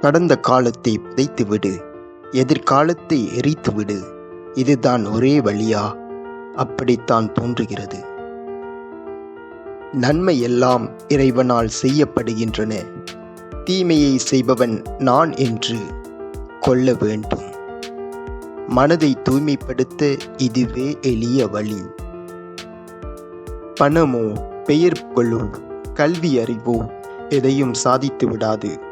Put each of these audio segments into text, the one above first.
கடந்த காலத்தை புதைத்துவிடு. எதிர்காலத்தை எரித்துவிடு. இதுதான் ஒரே வழியா? அப்படித்தான் தோன்றுகிறது. நன்மை எல்லாம் இறைவனால் செய்யப்படுகின்றன. தீமையை செய்பவன் நான் என்று கொள்ள வேண்டும். மனதை தூய்மைப்படுத்த இதுவே எளிய வழி. பணமோ பெயர் புகழோ கல்வி அறிவோ எதையும் சாதித்து விடாது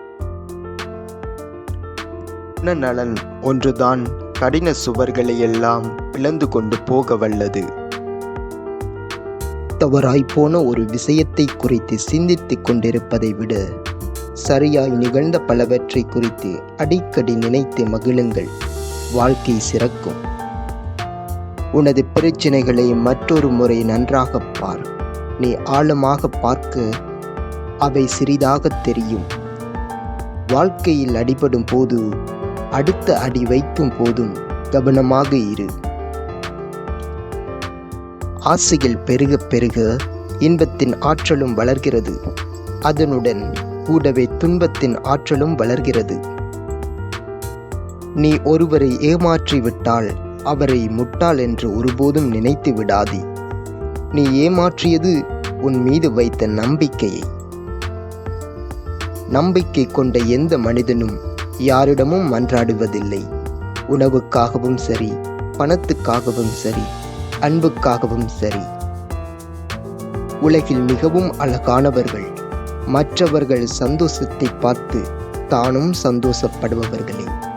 நலன் ஒன்றுதான் கடின சுவர்களை எல்லாம் பிளந்து கொண்டு போக வல்லது. தவறாய்ப்போன ஒரு விஷயத்தை குறித்து சிந்தித்துக் கொண்டிருப்பதை விட சரியாய் நிகழ்ந்த பலவற்றை குறித்து அடிக்கடி நினைத்து மகிழுங்கள். வாழ்க்கை சிறக்கும். உனது பிரச்சனைகளை மற்றொரு முறை நன்றாக பார். நீ ஆழமாக பார்க்க அவை சிறிதாக தெரியும். வாழ்க்கையில் அடிபடும் போது அடுத்த அடி வைக்கும் போதும் கவனமாக இரு. ஆசைகள் பெருக பெருக இன்பத்தின் ஆற்றலும் வளர்கிறது. அதனுடன் கூடவே துன்பத்தின் ஆற்றலும் வளர்கிறது. நீ ஒருவரை ஏமாற்றி விட்டால் அவரை முட்டாள் என்று ஒருபோதும் நினைத்து விடாதே. நீ ஏமாற்றியது உன் மீது வைத்த நம்பிக்கையை. நம்பிக்கை கொண்ட எந்த மனிதனும் யாரிடமும் மன்றாடுவதில்லை. உணவுக்காகவும் சரி பணத்துக்காகவும் சரி அன்புக்காகவும் சரி. உலகில் மிகவும் அழகானவர்கள். மற்றவர்கள் சந்தோஷத்தை பார்த்து தானும் சந்தோஷப்படுபவர்களே.